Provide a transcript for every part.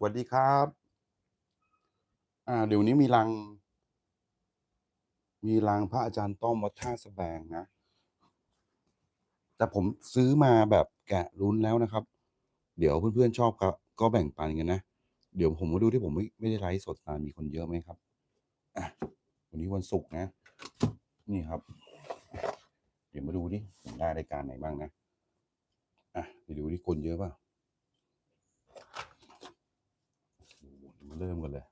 สวัสดีครับ อ่า เดี๋ยวนี้มีรัง มีรังพระอาจารย์ต้อมวัดท่าสแบงนะ แต่ผมซื้อมาแบบแกะลุ้นแล้วนะครับ เดี๋ยวเพื่อนๆชอบก็ก็แบ่งปันกันนะ เดี๋ยวผมมาดูที่ผมไม่ไม่ได้ไลฟ์สดมามีคนเยอะไหมครับ อะ วันนี้วันศุกร์นะ นี่ครับ เดี๋ยวมาดูดิผมได้รายการไหนบ้างนะ อะ ไปดูที่คนเยอะปล่าโอ้โหมา เริ่มกันเลย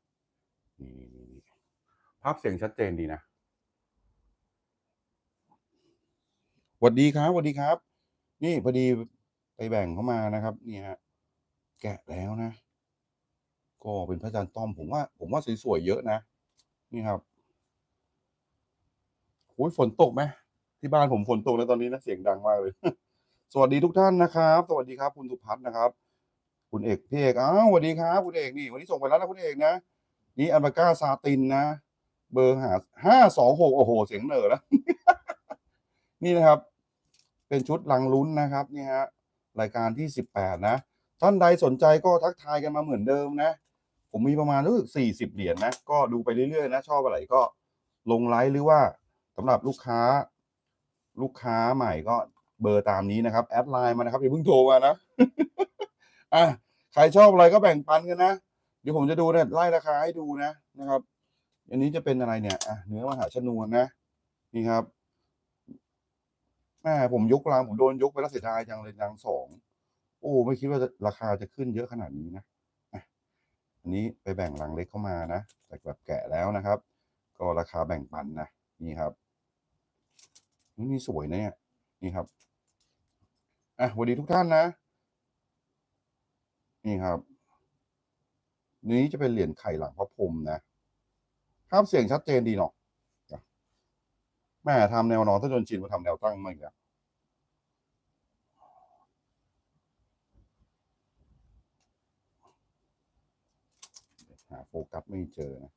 นี่นี่นี่นี่ภาพเสียงชัดเจนดีนะสวัสดีครับสวัสดีครับ นี่พอดีไปแบ่งเข้ามานะครับ นี่ฮะแกะแล้วนะ ก็เป็นพระอาจารย์ต้อมผมว่า ผมว่าสวยๆเยอะนะ นี่ครับโอ้ยฝนตกไหมที่บ้านผมฝนตกแล้วตอนนี้นะเสียงดังมากเลย สวัสดีทุกท่านนะครับ สวัสดีครับ คุณสุพัฒน์นะครับ คุณเอกพี่เอกอ้าวสวัสดีครับคุณเอกนี่วันนี้ส่งไปแล้วนะคุณเอกนะ นี่อัลบาก้าซาตินนะ เบอร์หาห้าสองหกโอ้โห เสียงเหนอแล้ว นี่นะครับ เป็นชุดลังลุ้นนะครับนี่ฮะรายการที่สิบแปดนะ ท่านใดสนใจก็ทักทายกันมาเหมือนเดิมนะ ผมมีประมาณรู้สึกสี่สิบเหรียญนะก็ดูไปเรื่อยๆนะ ชอบอะไรก็ลงไลฟ์หรือว่าสำหรับลูกค้า ลูกค้าใหม่ก็เบอร์ตามนี้นะครับ แอดไลน์มานะครับอย่าเพิ่งโทรมานะ อะ ใครชอบอะไรก็แบ่งปันกันนะ เดี๋ยวผมจะดูเนี่ยไล่ราคาให้ดูนะนะครับ อันนี้จะเป็นอะไรเนี่ยอะเนื้อมหาชนวนนะ นี่ครับแม่ผมยกรางผมโดนยกไปแล้วเสียดายจังเลยรางสองโอ้ ไม่คิดว่าราคาจะขึ้นเยอะขนาดนี้นะอันนี้ไปแบ่งรังเล็กเข้ามานะแต่แบบแกะแล้วนะครับ ก็ราคาแบ่งปันนะนี่ครับนี่สวยนะเนี่ยนี่ครับอะสวัสดีทุกท่านนะ นี่ครับนี้จะเป็นเหรียญไข่หลังพระพรมนะภาพเสียงชัดเจนดีเนาะแม่ทำแนวนอนถ้าโดนชินมาทำแนวตั้งมาอีกแล้วหาโฟกัสไม่เจอนะ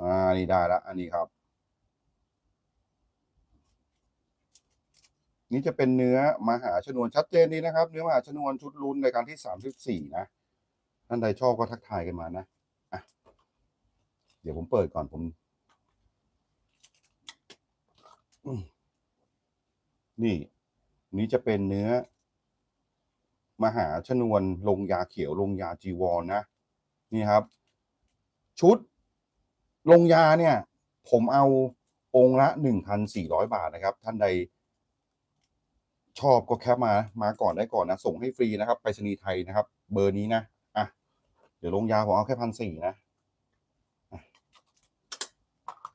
อ่านี่ได้ละอันนี้ครับ นี่จะเป็นเนื้อมหาชนวนชัดเจนดีนะครับ เนื้อมหาชนวนชุดลุ้นในการที่สามสิบสี่นะท่านใดชอบก็ทักทายกันมานะอะเดี๋ยวผมเปิดก่อนผมมนี่ นี้จะเป็นเนื้อ มหาชนวนลงยาเขียวลงยาจีวรนนะนี่ครับ ชุดลงยาเนี่ย ผมเอาองค์ละหนึ่งพันสี่ร้อยบาทนะครับ ท่านใด ชอบก็แคปมามาก่อนได้ก่อนนะ ส่งให้ฟรีนะครับไปรษณีย์ไทยนะครับ เบอร์นี้นะอะเดี๋ยวลงยาผมเอาแค่พันสี่นะ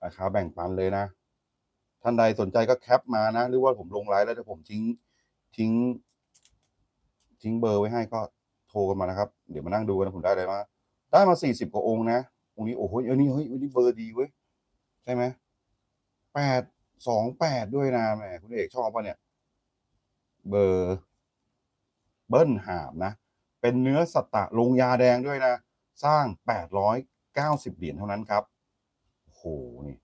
ราคาแบ่งปันเลยนะ ท่านใดสนใจก็แคปมานะ หรือว่าผมลงไลน์แล้วเดี๋ยวผมทิ้งทิ้ง ทิ้งเบอร์ไว้ให้ก็โทรกันมานะครับ เดี๋ยวมานั่งดูกันะผมได้เลยมาได้มาสี่สิบกว่าองค์นะองค์นี้โอ้โหออนี่เฮ้ยวันนี้เบอร์ดีเว้ยใช่ไหมแปดสองแปดด้วยนะแหมคุณเอกชอบป่ะเนี่ย เบอร์เบิ้ลหามนะ เป็นเนื้อสัตตะลงยาแดงด้วยนะ สร้างแปดร้อยเก้าสิบเหรียญเท่านั้นครับโอ้โหนี่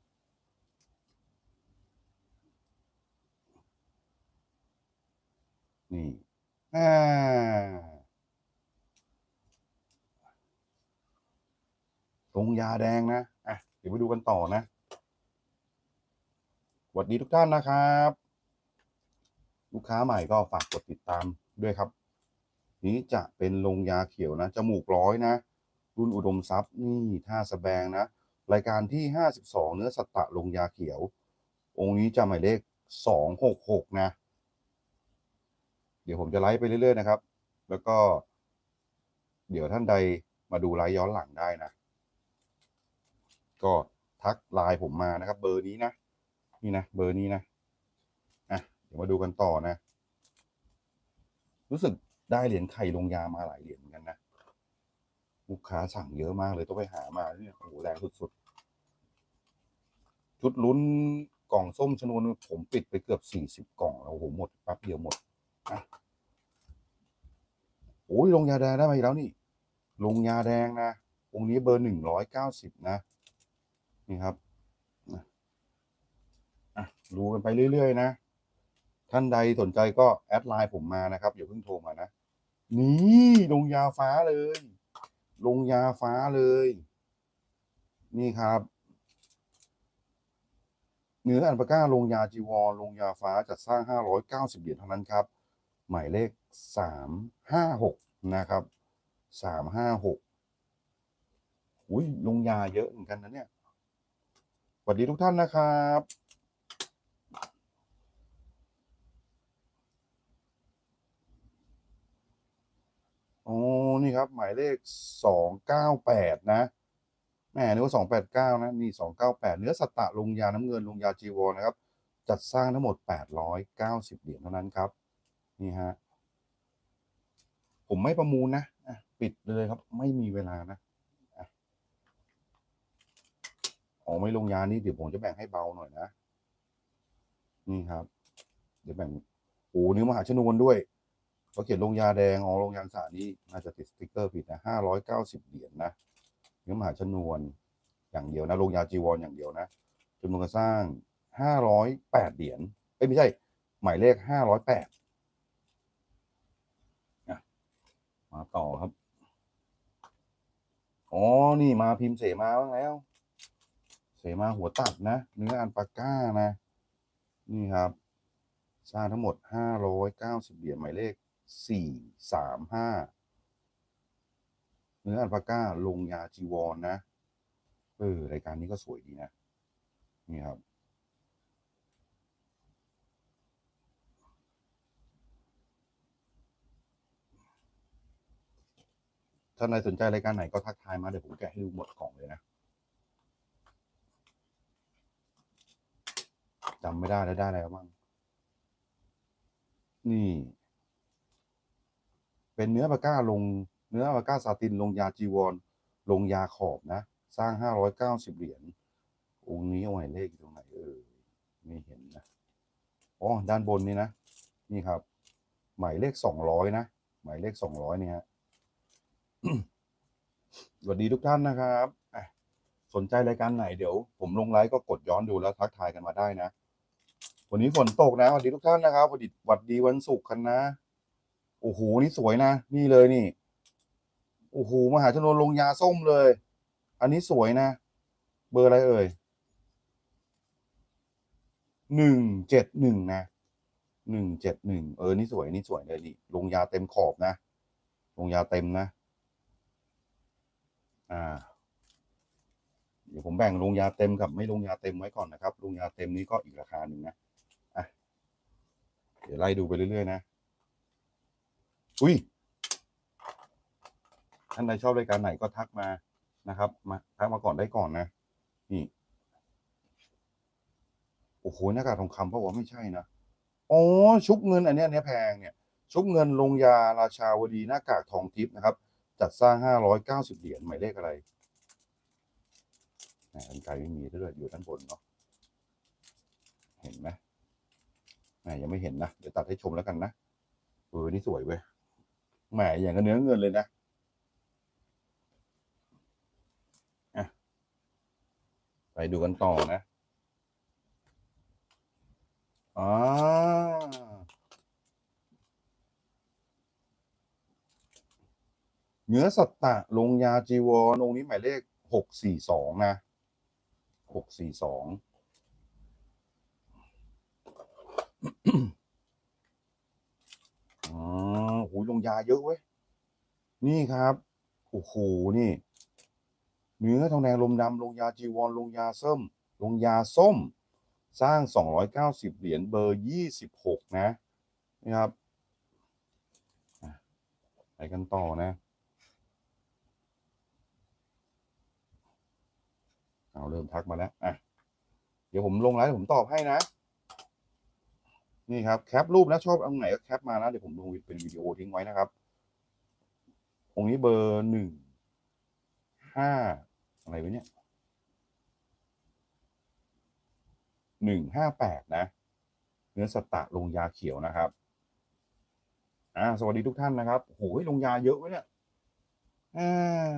นี่อ่าลงยาแดงนะ อะ เดี๋ยวไปดูกันต่อนะสวัสดีทุกท่านนะครับ ลูกค้าใหม่ก็ฝากกดติดตามด้วยครับ นี้จะเป็นลงยาเขียวนะจมูกร้อยนะ รุ่นอุดมทรัพย์นี่ท่าสแบงนะ รายการที่ห้าสิบสองเนื้อสัตตะลงยาเขียว องค์นี้จะหมายเลขสองหกหกนะ เดี๋ยวผมจะไลฟ์ไปเรื่อยๆนะครับ แล้วก็ เดี๋ยวท่านใดมาดูไลฟ์ย้อนหลังได้นะ ก็ทักไลน์ผมมานะครับ เบอร์นี้นะ นี่นะ เบอร์นี้นะ ดี๋ยวมาดูกันต่อนะ รู้สึกได้เหรียญไข่ลงยามาหลายเหรียญเหมือนกันนะลูกค้าสั่งเยอะมากเลยต้องไปหามาเนี่ยโอ้โหแรงสุดๆชุดลุ้นกล่องส้มชนวนผมปิดไปเกือบสี่สิบกล่องแล้วโอ้โหหมดแป๊บเดียวหมดอะโอ้ยลงยาแดงได้มาอีกแล้วนี่ ลงยาแดงนะองค์นี้เบอร์หนึ่งร้อยเก้าสิบนะ นี่ครับอะอะดูกันไปเรื่อย ๆ นะ ท่านใดสนใจก็แอดไลน์ผมมานะครับอย่าเพิ่งโทรมานะ นี่ลงยาฟ้าเลย ลงยาฟ้าเลย นี่ครับเนื้ออันปาก้าลงยาจีวรลงยาฟ้าจัดสร้าง 590 เหรียญเท่านั้นครับ หมายเลข 356 นะครับ 356 อุ้ยลงยาเยอะเหมือนกันนะเนี่ยสวัสดีทุกท่านนะครับ โอ้นี่ครับ หมายเลข298นะแหม่นึกว่า289นะ นี่298เนื้อสัตตะลงยาน้ำเงินลงยาจีวรนะครับ จัดสร้างทั้งหมด890เหรียญเท่านั้นครับ นี่ฮะ ผมไม่ประมูลนะปิดเลยครับ ไม่มีเวลานะอะอ๋อไม่ลงยานี่เดี๋ยวผมจะแบ่งให้เบาหน่อยนะ นี่ครับ เดี๋ยวแบ่งโอ้นิ้วมหาชนวนด้วย เขาเขียนลงยาแดงอ๋อลงยาสานี่น่าจะติดสติ๊กเกอร์ผิดนะห้าร้อยเก้าสิบเหรียญนะนิ้มหาชนวนอย่างเดียวนะลงยาจีวรอย่างเดียวนะจำนวนการสร้างห้าร้อยแปดเหรียญเอ้ยไม่ใช่ หมายเลขห้าร้อยแปดมาต่อครับ อ๋อ นี่มาพิมพ์เสมาบ้างแล้ว เสมาหัวตัดนะ เนื้ออันปาก้านะ นี่ครับ สร้างทั้งหมดห้าร้อยเก้าสิบเหรียญหมายเลข สี่สามห้าเนื้ออันปาก้าลงยาจีวรนนะ เออ รายการนี้ก็สวยดีนะ นี่ครับท่านใดสนใจรายการไหนก็ทักทายมาเดี๋ยวผมแกะให้ดูหมดกล่องเลยนะจำไม่ได้แล้วได้อะไรบ้าง นี่ เป็นเนื้อปาก้าลงเนื้อปาก้าซาตินลงยาจีวร ลงยาขอบนะ สร้างห้าร้อยเก้าสิบเหรียญองค์นี้เอาไว้เลขตรงไหนเออไม่เห็นนะอ๋อด้านบนนี่นะ นี่ครับ หมายเลขสองร้อยนะ หมายเลขสองร้อยเนี่ยฮะสวัสดีทุกท่านนะครับสนใจรายการไหนเดี๋ยว ผมลงไลฟ์ก็กดย้อนดูแล้วทักทายกันมาได้นะ วันนี้ฝนตกนะสวัสดีทุกท่านนะครับสวัสดีสวัสดีวันศุกร์กันนะ โอ้โหนี่สวยนะ นี่เลยนี่ โอ้โหมหาชนวนลงยาส้มเลย อันนี้สวยนะ เบอร์อะไรเอ่ยหนึ่งเจ็ดหนึ่งนะหนึ่งเจ็ดหนึ่งเออ นี่สวยนี่สวยเลยนี่ลงยาเต็มขอบนะ ลงยาเต็มนะ อ่า เดี๋ยวผมแบ่งลงยาเต็มกับไม่ลงยาเต็มไว้ก่อนนะครับ ลงยาเต็มนี้ก็อีกราคาหนึ่งนะ อะ เดี๋ยวไล่ดูไปเรื่อยๆนะ อุ้ยท่านใดชอบรายการไหนก็ทักมานะครับ มาทักมาก่อนได้ก่อนนะนี่โอ้โหหน้ากากทองคำเพราะว่าไม่ใช่นะอ๋อชุบเงินอันนี้อันนี้แพงเนี่ย ชุบเงินลงยาราชาวดีหน้ากากทองทิพย์นะครับ จัดสร้างห้าร้อยเก้าสิบเหรียญหมายเลขอะไรแหมกันไกลไม่มีด้วยอยู่ด้านบนเนาะเห็นไหมแหมยังไม่เห็นนะ เดี๋ยวตัดให้ชมแล้วกันนะเออนี่สวยเว้ย แหมอย่างกับเนื้อเงินเลยนะไปดูกันต่อนะอเนื้อสัตตะลงยาจีวรองนี้หมายเลขหกสี่สองนะหกสี่สองอ๋อ โอ้โหลงยาเยอะเว้ย นี่ครับ โอ้โห นี่ เนื้อทองแดงลมดำลงยาจีวรลงยาส้ม ลงยาส้ม สร้าง 290 เหรียญเบอร์ 26 นะนี่ครับไปกันต่อนะ เอาเริ่มทักมาแล้ว อะ เดี๋ยวผมลงไลฟ์ผมตอบให้นะ นี่ครับแคปรูปนะชอบเอาไหนก็แคปมานะเดี๋ยวผมลงเป็นวิดีโอทิ้งไว้นะครับ องค์นี้เบอร์หนึ่งห้าอะไรวะเนี่ยหนึ่งห้าแปดนะ เนื้อสตะลงยาเขียวนะครับอ่าสวัสดีทุกท่านนะครับโอ้โหลงยาเยอะวะเนี่ยอ่า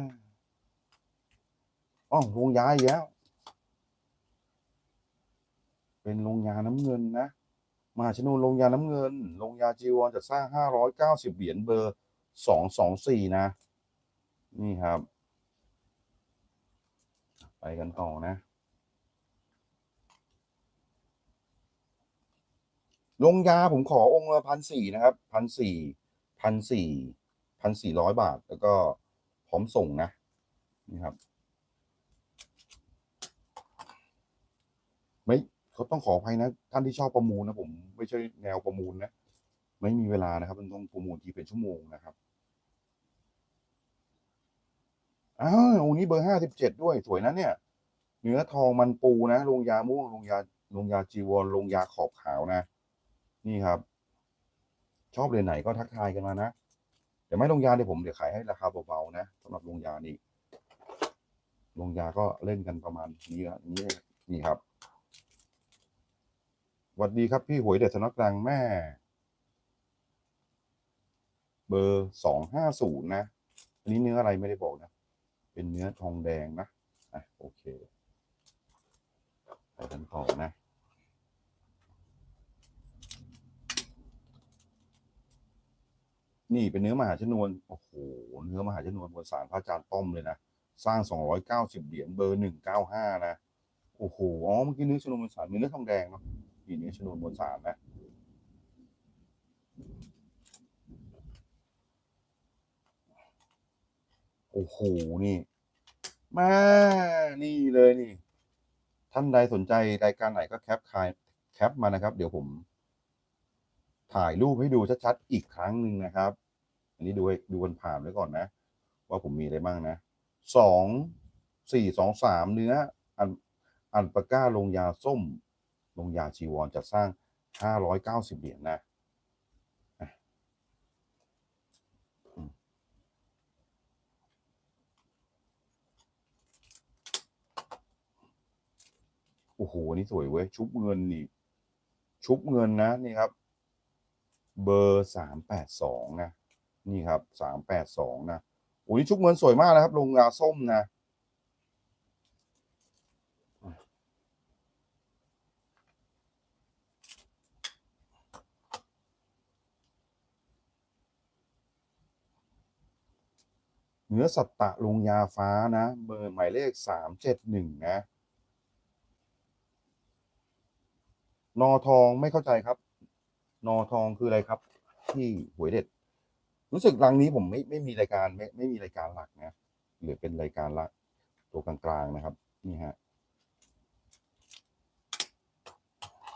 อ๋อลงยาอีกแล้ว เป็นลงยาน้ำเงินนะ มหาชนวนลงยาน้ำเงิน ลงยาจีวรจะสร้างห้าร้อยเก้าสิบเหรียญเบอร์สองสองสี่นะ นี่ครับ ไปกันต่อนะ ลงยาผมขอองค์ละพันสี่นะครับพันสี่พันสี่พันสี่ร้อยบาท แล้วก็พร้อมส่งนะ นี่ครับ ไม่ เขาต้องขออภัยนะ ท่านที่ชอบประมูลนะผมไม่ใช่แนวประมูลนะ ไม่มีเวลานะครับ มันต้องประมูลทีเป็นชั่วโมงนะครับอ้าวองนี้เบอร์ห้าสิบเจ็ดด้วยสวยนะเนี่ย เนื้อทองมันปูนะลงยาม่วงลงยาลงยาจีวรลงยาขอบขาวนะ นี่ครับ ชอบเรียนไหนก็ทักทายกันมานะเดี๋ยวไม่ลงยาเดี๋ยวผมเดี๋ยวขายให้ราคาเบาๆนะสำหรับลงยานี่ลงยาก็เล่นกันประมาณนี้ครับนี้เลยนี่ครับ สวัสดีครับพี่หวยเด็ดสนักดังแม่ เบอร์สองห้าศูนย์นะ อันนี้เนื้ออะไรไม่ได้บอกนะ เป็นเนื้อทองแดงนะ อะ โอเคไปกันต่อนะนี่เป็นเนื้อมหาชนวน โอ้โห เนื้อมหาชนวนบนสารพระอาจารย์ต้อมเลยนะ สร้างสองร้อยเก้าสิบเหรียญเบอร์หนึ่งเก้าห้านะ โอ้โห อ๋อ เมื่อกี้เนื้อชนวนบนสารมีเนื้อทองแดงเนาะ นี่เนื้ชนวนบนสารนะโอ้โห นี่ มา นี่เลยนี่ ท่านใดสนใจรายการไหนก็แคปคายแคปมานะครับ เดี๋ยวผม ถ่ายรูปให้ดูชัดๆ อีกครั้งหนึ่งนะครับ อันนี้ดูดูกันผ่านไว้ก่อนนะ ว่าผมมีอะไรบ้างนะสองสี่สองสามเนื้ออันอันปาก้าลงยาส้ม ลงยาจีวรจัดสร้างห้าร้อยเก้าสิบเหรียญนะอะอืมโอ้โหอันนี่สวยเว้ย ชุบเงินนี่ ชุบเงินนะ นี่ครับ เบอร์สามแปดสองนะ นี่ครับสามแปดสองนะโอ้นี่ชุบเงินสวยมากนะครับลงยาส้มนะ นื้อสัตตะลงยาฟ้านะเบอร์หมายเลขสามเจ็ดหนึ่งนะนอทองไม่เข้าใจครับ นอทองคืออะไรครับ ที่หวยเด็ด รู้สึกรังนี้ผมไม่ไม่มีรายการไม่ไม่มีรายการหลักนะหรือเป็นรายการลักตัวกลางๆนะครับ นี่ฮะ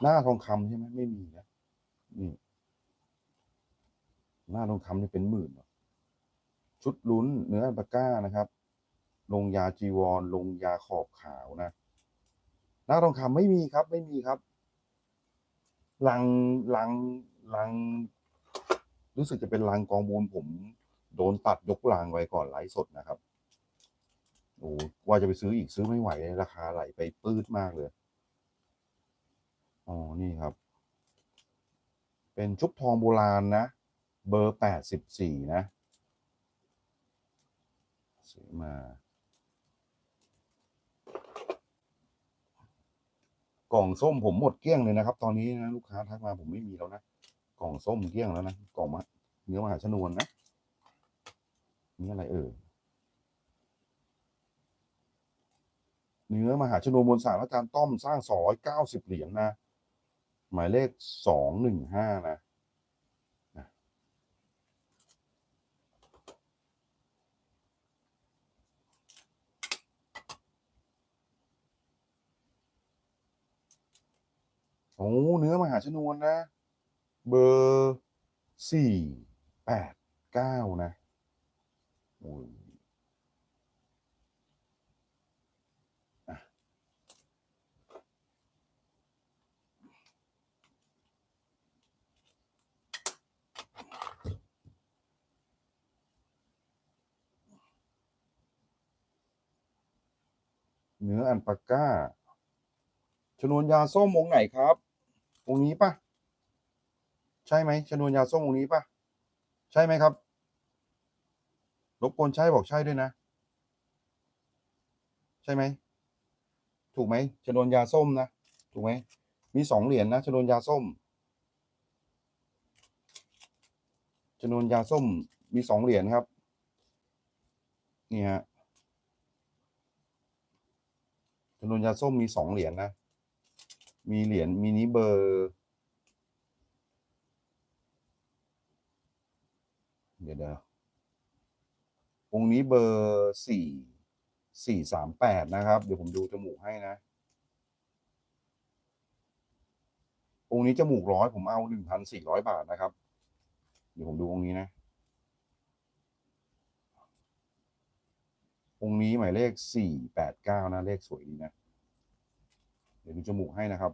หน้าทองคำใช่ไหมไม่มีนะนี่หน้าทองคำนี่เป็นหมื่นเหรอ ชุดลุ้นเนื้ออัลปาก้านะครับ ลงยาจีวร ลงยาขอบขาวนะหน้าทองคำไม่มีครับ ไม่มีครับ ลังลังลัง รู้สึกจะเป็นลังกองบูลผม โดนตัดยกลังไว้ก่อนไลฟ์สดนะครับโอ้ว่าจะไปซื้ออีกซื้อไม่ไหวเลยราคาไหลไปปื้ดมากเลย อ๋อ นี่ครับ เป็นชุบทองโบราณนะ เบอร์แปดสิบสี่นะ ซื้อมา กล่องส้มผมหมดเกลี้ยงเลยนะครับ ตอนนี้นะลูกค้าทักมาผมไม่มีแล้วนะ กล่องส้มเกลี้ยงแล้วนะ กล่องมะเนื้อมหาชนวนนะ นี่อะไรเอ่ยเนื้อมหาชนวนบนสารพระอาจารย์ต้อมสร้างสองร้อยเก้าสิบเหรียญนะ หมายเลขสองหนึ่งห้านะ โอ้เนื้อมหาชนวนนะ เบอร์สี่แปดเก้านะโอ้ยเนื้ออันปาก้า ชนวนยาส้มองไหนครับ องค์นี้ปะใช่ไหมชนวนยาส้มองค์นี้ปะใช่ไหมครับรบกวนใช่บอกใช่ด้วยนะ ใช่ไหมถูกไหมชนวนยาส้มนะถูกไหมมีสองเหรียญนะชนวนยาส้มชนวนยาส้มมีสองเหรียญครับนี่ฮะจำนวนยาส้มมีสองเหรียญนะ มีเหรียญมินิเบอร์ เดี๋ยวเดี๋ยวองค์นี้เบอร์สี่สี่สามแปดนะครับ เดี๋ยวผมดูจมูกให้นะ องค์นี้จมูกร้อยผมเอาหนึ่งพันสี่ร้อยบาทนะครับ เดี๋ยวผมดูองค์นี้นะ องค์นี้หมายเลขสี่แปดเก้านะ เลขสวยดีนะ เดี๋ยวดูจมูกให้นะครับ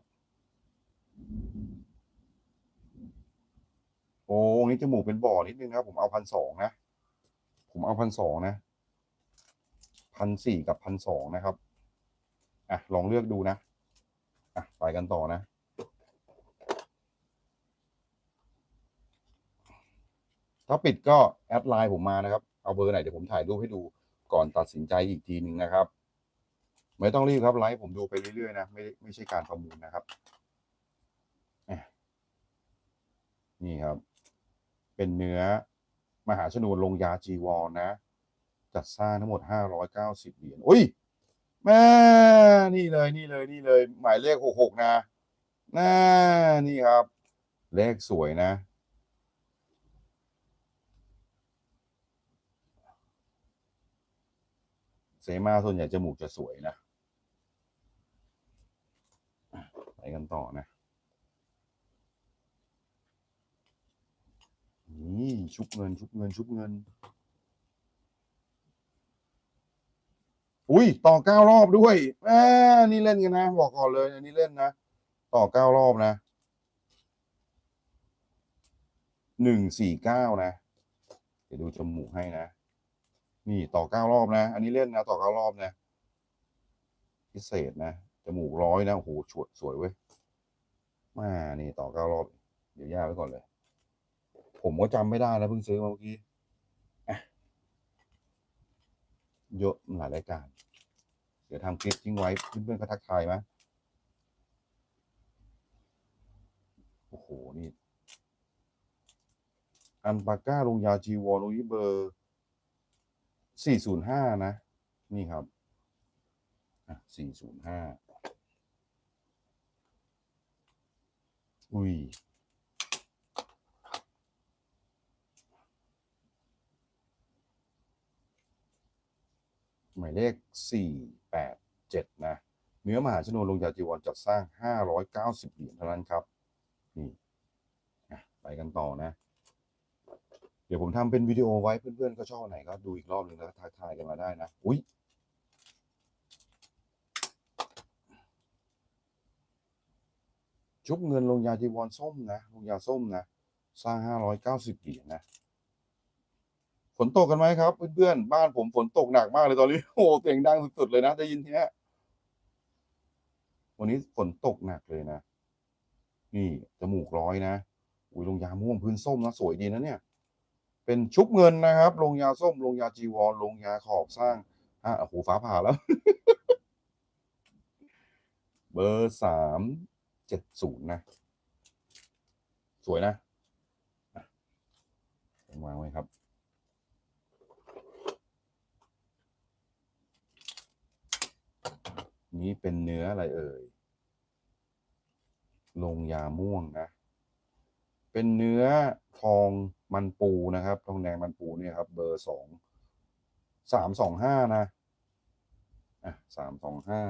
โอ้งนี้จมูกเป็นบ่อนิดนึงครับผมเอาพันสองนะ ผมเอาพันสองนะพันสี่กับพันสองนะครับ อะ ลองเลือกดูนะ อะ ไปกันต่อนะ ถ้าปิดก็แอดไลน์ผมมานะครับ เอาเบอร์ไหนเดี๋ยวผมถ่ายรูปให้ดูก่อนตัดสินใจอีกทีหนึ่งนะครับ ไม่ต้องรีบครับไลฟ์ผมดูไปเรื่อยๆนะไม่ไม่ใช่การประมูลนะครับนี่ครับ เป็นเนื้อมหาชนวนลงยาจีวรนะจัดสร้างทั้งหมดห้าร้อยเก้าสิบเหรียญอุ้ยแม่นี่เลยนี่เลยนี่เลย หมายเลขหกหกนะน่านี่ครับ เลขสวยนะเสมาส่วนใหญ่จมูกจะสวยนะอะไป กันต่อนะ นี่ชุบเงิน ชุบเงิน ชุบเงิน อุ้ยต่อเก้ารอบด้วยแหมนี่เล่นกันนะ บอกก่อนเลย อันนี้เล่นนะ ต่อเก้ารอบนะหนึ่งสี่เก้านะ เดี๋ยวดูจมูกให้นะ นี่ต่อเก้ารอบนะ อันนี้เล่นนะ ต่อเก้ารอบนะ พิเศษนะ จมูกร้อยนะโอ้โหฉวดสวยเว้ยมานี่ต่อเก้ารอบ เดี๋ยวย่าไว้ก่อนเลย ผมก็จำไม่ได้นะเพิ่งซื้อมาเมื่อกี้เยอะหลายรายการ เดี๋ยวทำคลิปทิ้งไว้เพื่อนๆก็ทักทายไหมโอ้โห นี่อันปาก้าลงยาจีวอลลงที่เบอร์สี่ศูนย์ห้านะ นี่ครับ อะสี่ศูนย์ห้า อุ้ยหมายเลขสี่แปดเจ็ดนะ เนื้อมหาชนวนลงยาจีวรจัดสร้างห้าร้อยเก้าสิบเหรียญเท่านั้นครับ นี่อะไปกันต่อนะ เดี๋ยวผมทำเป็นวิดีโอไว้เพื่อนๆ ก็ชอบไหนก็ดูอีกรอบหนึ่งแล้วก็ทักทายกันมาได้นะ อุ้ย ชุบเงินลงยาจีวรส้มนะลงยาส้มนะ สร้างห้าร้อยเก้าสิบเหรียญนะฝนตกกันไหมครับ เพื่อนๆ บ้านผมฝนตกหนักมากเลยตอนนี้โอ้เสียงดังสุดๆเลยนะได้ยินทีเนี้ยวันนี้ฝนตกหนักเลยนะ นี่จมูกร้อยนะอุ้ยลงยาม่วงพื้นส้มนะสวยดีนะเนี่ย เป็นชุบเงินนะครับ ลงยาส้ม ลงยาจีวร ลงยาขอบสร้างฮะโอ้โหฟ้าผ่าแล้ว เบอร์สาม เจ็ดศูนย์นะ สวยนะอะวางไว้ครับ นี้เป็นเนื้ออะไรเอ่ย ลงยาม่วงนะ เป็นเนื้อทองมันปูนะครับ ทองแดงมันปูเนี่ยครับ เบอร์สอง สามสองห้านะ อะสามสองห้า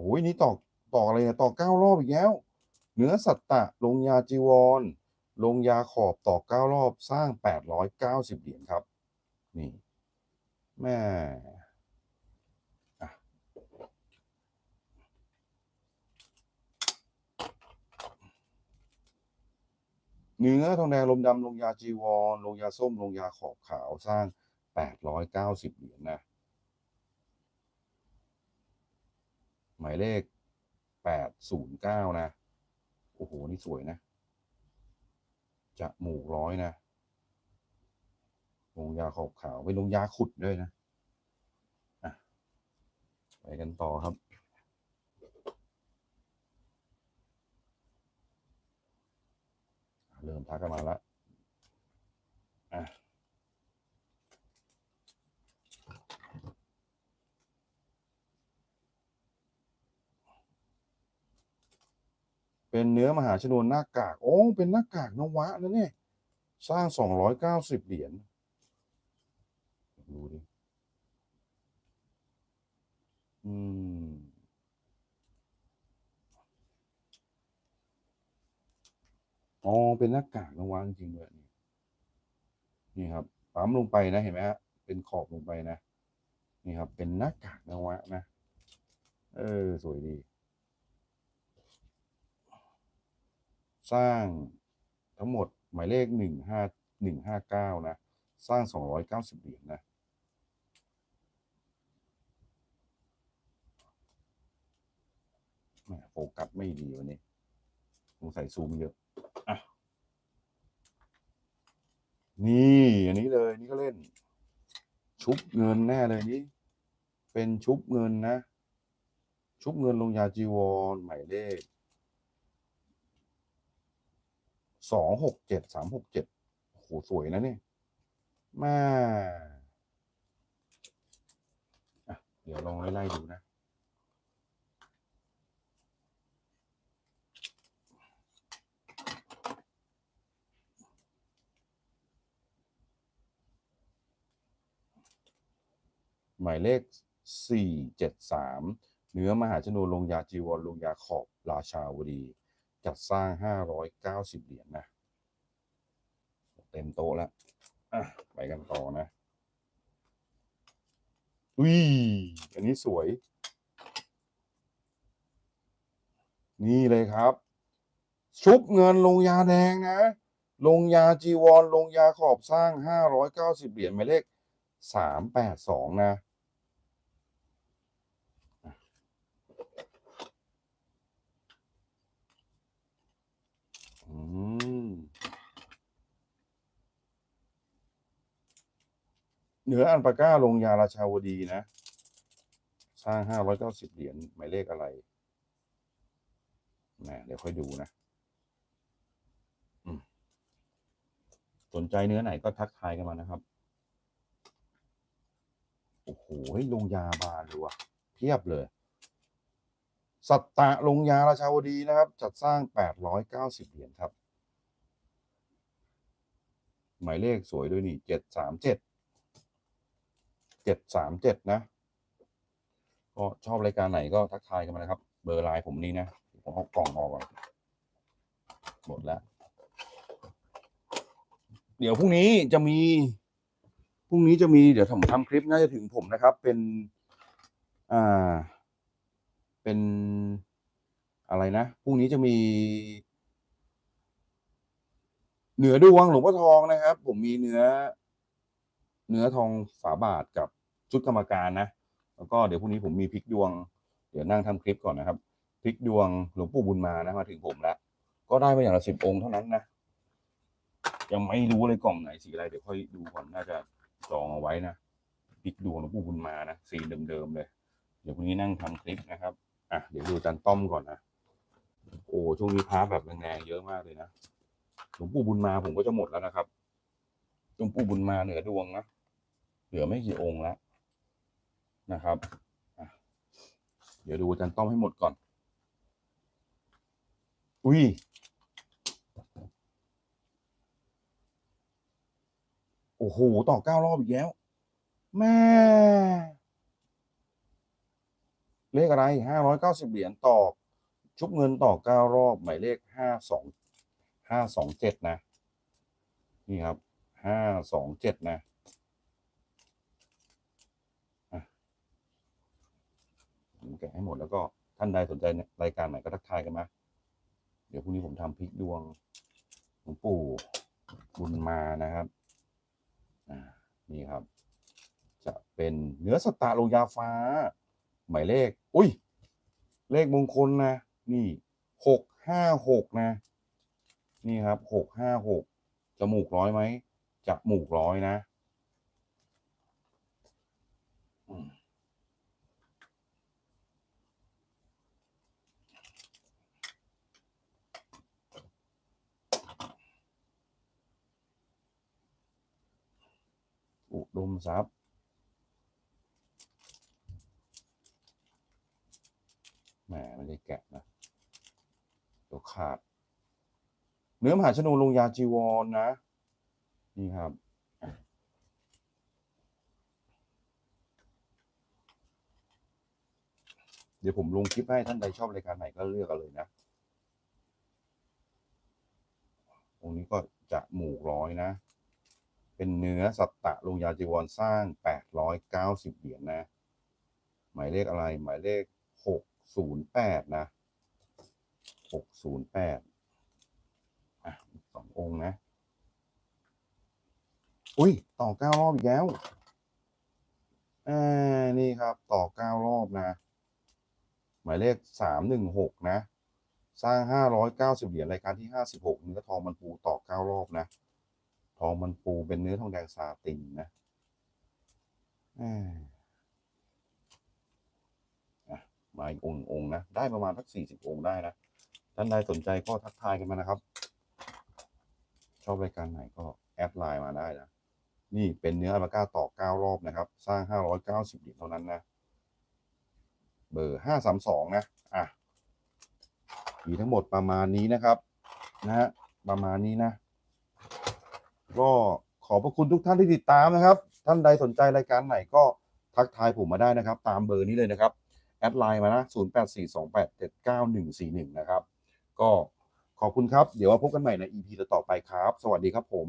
โอ้ยนี่ตอกตอกอะไรเนี่ยตอกเก้ารอบอีกแล้วเนื้อสัตตะลงยาจีวร ลงยาขอบตอกเก้ารอบสร้างแปดร้อยเก้าสิบเหรียญครับ นี่แม่เนื้อทองแดงลมดำลงยาจีวร ลงยาส้ม ลงยาขอบขาวสร้างแปดร้อยเก้าสิบเหรียญนะ หมายเลขแปดศูนย์เก้านะ โอ้โห นี่สวยนะ จะหมูร้อยนะลงยาขอบขาวเป็นลงยาขุดด้วยนะะไปกันต่อครับอทักกันมาแล้วอะ เป็นเนื้อมหาชนวนหน้ากาก โอ้ เป็นหน้ากากนวะนะเนี่ย สร้างสองร้อยเก้าสิบเหรียญ ดูดิ อืม อ๋อ เป็นหน้ากากนวะจริงเลยนี่นี่ครับ ปั๊มลงไปนะ เห็นไหมฮะ เป็นขอบลงไปนะ นี่ครับ เป็นหน้ากากนวะนะ เออ สวยดี สร้างทั้งหมดหมายเลขหนึ่งห้าหนึ่งห้าเก้านะ สร้างสองร้อยเก้าสิบเหรียญนะโฟกัสไม่ดีวันนี้สงสัยซูมเยอะอะนี่อันนี้เลยนี่ก็เล่น ชุบเงินแน่เลยนี่เป็นชุบเงินนะ ชุบเงินลงยาจีวรหมายเลข สองหกเจ็ดสามหกเจ็ดโอ้โหสวยนะเนี่ยแมาอ่เดี๋ยวลองไล่ๆดูนะหมายเลขสี่เจ็ดสามเนื้อมหาชนวนลงยาจีวรลงยาขอบราชาวดี จัดสร้างห้าร้อยเก้าสิบเหรียญนะเต็มโต๊ะแล้วอะไปกันต่อนะ อุ้ย อันนี้สวย นี่เลยครับ ชุบเงินลงยาแดงนะ ลงยาจีวร ลงยาขอบสร้างห้าร้อยเก้าสิบเหรียญหมายเลขสามแปดสองนะ อืม เหนืออันปาก้าลงยาราชาวดีนะ สร้างห้าร้อยเก้าสิบเหรียญหมายเลขอะไรนะเดี๋ยวค่อยดูนะสนใจเนื้อไหนก็ทักทายกันมานะครับ โอ้โหลงยาบานเลยวะเพียบเลย สัตตะลงยาราชาวดีนะครับ จัดสร้างแปดร้อยเก้าสิบเหรียญครับ หมายเลขสวยด้วยนี่เจ็ดสามเจ็ด เจ็ดสามเจ็ดนะ ก็ชอบรายการไหนก็ทักทายกันมานะครับ เบอร์ไลน์ผมนี่นะ ผมเอากล่องออกก่อน หมดแล้ว เดี๋ยวพรุ่งนี้จะมี พรุ่งนี้จะมีเดี๋ยวผมทำคลิปน่าจะถึงผมนะครับ เป็น อ่า เป็นอะไรนะ พรุ่งนี้จะมีเหนือดวงหลวงพ่อทองนะครับ ผมมีเนื้อ เนื้อทองฝาบาทกับชุดกรรมการนะ แล้วก็เดี๋ยวพรุ่งนี้ผมมีพลิกดวง เดี๋ยวนั่งทำคลิปก่อนนะครับพลิกดวงหลวงปู่บุญมานะมาถึงผมแล้ว ก็ได้มาอย่างละสิบองค์เท่านั้นนะ ยังไม่รู้เลยกล่องไหนสีอะไรเดี๋ยวค่อยดูก่อนน่าจะจองเอาไว้นะพลิกดวงหลวงปู่บุญมานะสีเดิมๆเลย เดี๋ยวพรุ่งนี้นั่งทำคลิปนะครับอะเดี๋ยวดูอาจันต้อมก่อนนะโอ้ช่วงนี้พาแบบแรงๆเยอะมากเลยนะหลวงปู่บุญมาผมก็จะหมดแล้วนะครับหลวงปู่บุญมาเหนือดวงนะ เหลือไม่กี่องค์แล้วนะครับ เดี๋ยวดูอาจารย์ต้อมให้หมดก่อน อุ้ย โอ้โห ต่อเก้ารอบอีกแล้ว แม่ เลขอะไรห้าร้อยเก้าสิบเหรียญต่อ ชุบเงินต่อเก้ารอบ หมายเลขห้าสองห้าสองเจ็ดนะ นี่ครับห้าสองเจ็ดนะ ผมแกะให้หมดแล้วก็ท่านใดสนใจรายการไหนก็ทักทายกันมาเดี๋ยวพรุ่งนี้ผมทำพลิกดวงหลวงปู่บุญมานะครับอ่านี่ครับ จะเป็นเนื้อสตาร์ลงยาฟ้า หมายเลข อุ้ย เลขมงคลนะ นี่หกห้าหกนะ นี่ครับหกห้าหกจมูกร้อยไหมจมูกร้อยนะ อืม ลุดมซับแหมไม่ได้แกะนะเดี๋ยวขาด เนื้อมหาชนกลงยาจีวรนนะ นี่ครับ เดี๋ยวผมลงคลิปให้ท่านใดชอบรายการไหนก็เลือกกันเลยนะตรงนี้ก็จะหมู่ร้อยนะ เป็นเนื้อสัตตะลงยาจีวรสร้างแปดร้อยเก้าสิบเหรียญนะ หมายเลขอะไร หมายเลขหกศูนย์แปดนะหกศูนย์แปดอะสององค์นะ อุ้ย ต่อเก้ารอบอีกแล้ว อ่า นี่ครับ ต่อเก้ารอบนะ หมายเลขสามหนึ่งหกนะ สร้างห้าร้อยเก้าสิบเหรียญรายการที่ห้าสิบหกเนื้อทองมันปูต่อเก้ารอบนะ ทองมันปูเป็นเนื้อทองแดงซาตินนะอ่าอะมาอีกองค์องนะ ได้ประมาณสักสี่สิบองค์ได้นะท่านใดสนใจก็ทักทายกันมานะครับ ชอบรายการไหนก็แอดไลน์มาได้นะ นี่เป็นเนื้ออัลปาก้าต่อเก้ารอบนะครับ สร้างห้าร้อยเก้าสิบเหรียญเท่านั้นนะ เบอร์ห้าสามสองนะ อะมีทั้งหมดประมาณนี้นะครับ นะฮะประมาณนี้นะ ก็ขอบพระคุณทุกท่านที่ติดตามนะครับ ท่านใดสนใจรายการไหนก็ทักทายผมมาได้นะครับ ตามเบอร์นี้เลยนะครับ แอดไลน์มานะ 0 8 4 2 8 7 9 1 4 1 นะครับ ก็ขอบคุณครับ เดี๋ยวมาพบกันใหม่ใน EP ต่อไปครับ สวัสดีครับผม